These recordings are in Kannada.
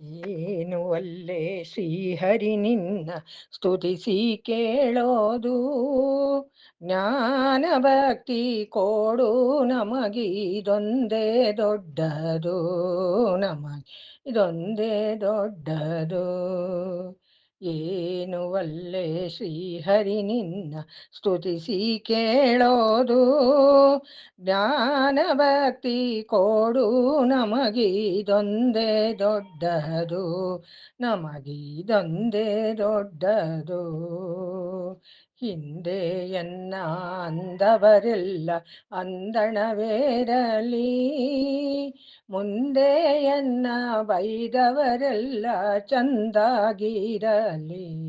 ಏನು ಅಲ್ಲೇ ಶ್ರೀಹರಿ ನಿನ್ನ ಸ್ತುತಿಸಿ ಕೇಳೋದು. ಜ್ಞಾನ ಭಕ್ತಿ ಕೊಡು ನಮಗಿದೊಂದೇ ದೊಡ್ಡದು. ನಮಗೆ ಇದೊಂದೇ ದೊಡ್ಡದು. ಏನು ವಲ್ಲೆ ಶ್ರೀಹರಿ ನಿನ್ನ ಸ್ತುತಿಸಿ ಕೇಳೋದು? ಜ್ಞಾನ ಭಕ್ತಿ ಕೊಡು ನಮಗಿದೊಂದೇ ದೊಡ್ಡದು ನಮಗಿದೊಂದೇ ದೊಡ್ಡದು. ಹಿಂದೆ ಎನ್ನ ಅಂದವರೆಲ್ಲ ಅಂದಣವೇರಲಿ ಮುಂದೆ ಎನ್ನ ಬೈದವರೆಲ್ಲ ಚಂದಾಗಿರಲಿ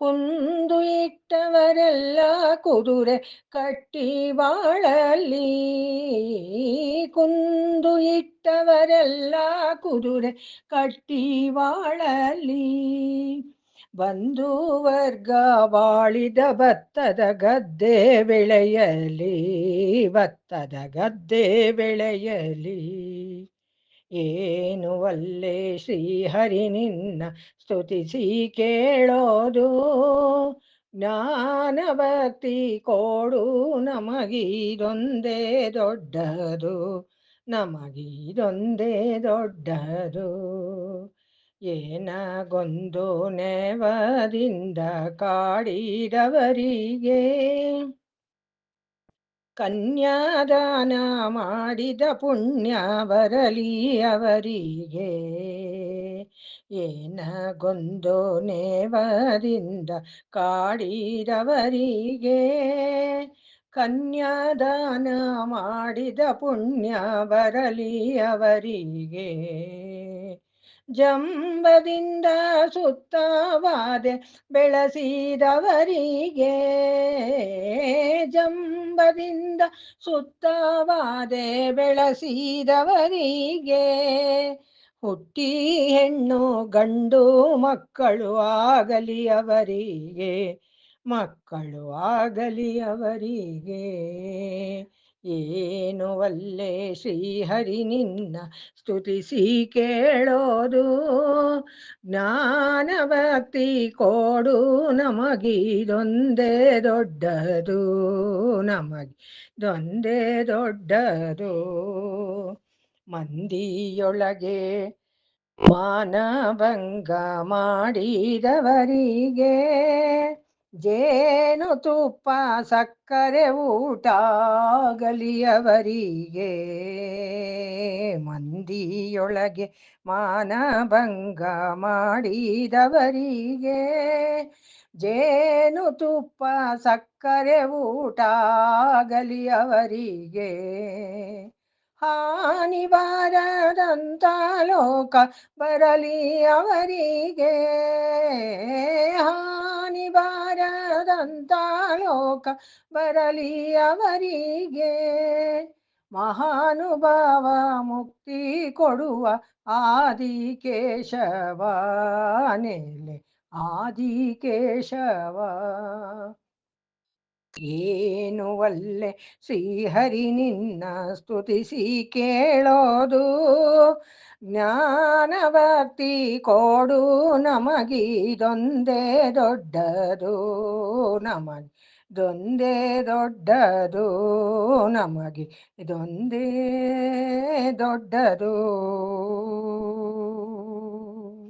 ಕುಂದು ಇಟ್ಟವರೆಲ್ಲ ಕುದುರೆ ಕಟ್ಟಿ ಬಾಳಲಿ ಕುಂದು ಇಟ್ಟವರೆಲ್ಲ ಕುದುರೆ ಕಟ್ಟಿ ಬಾಳಲಿ ಬಂಧು ವರ್ಗ ಬಾಳಿದ ಭತ್ತದ ಗದ್ದೆ ಬೆಳೆಯಲಿ, ಭತ್ತದ ಗದ್ದೆ ಬೆಳೆಯಲಿ. ಏನು ಒಲ್ಲೆ ಶ್ರೀಹರಿ ನಿನ್ನ ಸ್ತುತಿಸಿ ಕೇಳೋದು? ಜ್ಞಾನ ಭಕ್ತಿ ಕೊಡು ನಮಗಿದೊಂದೇ ದೊಡ್ಡದು ನಮಗಿದೊಂದೇ ದೊಡ್ಡದು. ಏನಗೊಂದು ನೇವದಿಂದ ಕಾಡಿದವರಿಗೆ? ಕನ್ಯಾದಾನ ಮಾಡಿದ ಪುಣ್ಯ ಬರಲಿ ಅವರಿಗೆ. ಏನಗೊಂದು ನೇವದಿಂದ ಕಾಡಿದವರಿಗೆ? ಕನ್ಯಾದಾನ ಮಾಡಿದ ಪುಣ್ಯ ಬರಲಿ ಅವರಿಗೆ. ಜಂಬದಿಂದ ಸುತ್ತವಾದೆ ಬೆಳಸಿದವರಿಗೆ ಜಂಬದಿಂದ ಸುತ್ತವಾದೆ ಬೆಳಸಿದವರಿಗೆ ಹುಟ್ಟಿ ಹೆಣ್ಣು ಗಂಡು ಮಕ್ಕಳು ಆಗಲಿ ಅವರಿಗೆ ಮಕ್ಕಳು ಆಗಲಿ ಅವರಿಗೆ ಏನು ಒಲ್ಲೆ ಶ್ರೀಹರಿ ನಿನ್ನ ಸ್ತುತಿಸಿ ಕೇಳೋದು. ಜ್ಞಾನ ಭಕ್ತಿ ಕೊಡು ನಮಗಿದೊಂದೇ ದೊಡ್ಡದು ನಮಗಿದೊಂದೇ ದೊಡ್ಡದು. ಮಂದಿಯೊಳಗೆ ಮಾನಭಂಗ ಮಾಡಿದವರಿಗೆ ಜೇನು ತುಪ್ಪ ಸಕ್ಕರೆ ಊಟ ಗಲಿಯವರಿಗೆ ಮಂದಿಯೊಳಗೆ ಮಾನಭಂಗ ಮಾಡಿದವರಿಗೆ, ಜೇನು ತುಪ್ಪ ಸಕ್ಕರೆ ಊಟ ಗಲಿಯವರಿಗೆ ಹಾನಿ ಬಾರದಂತ ಲೋಕ ಬರಲಿ ಅವರಿಗೆ. ಬಾರದಂತ ಲೋಕ ಬರಲಿ ಅವರಿಗೆ. ಮಹಾನುಭಾವ ಮುಕ್ತಿ ಕೊಡುವ ಆದಿಕೇಶವ ನೆಲೆ ಆದಿಕೇಶವ. ಏನು ವಲ್ಲೆ ಶ್ರೀಹರಿ ನಿನ್ನ ಸ್ತುತಿಸಿ ಕೇಳೋದು. ಜ್ಞಾನವರ್ತಿ ಕೊಡು ನಮಗಿದೊಂದೇ ದೊಡ್ಡದು. ನಮಗೆ ಇದೊಂದೇ ದೊಡ್ಡದು. ನಮಗೆ ಇದೊಂದೇ ದೊಡ್ಡದು.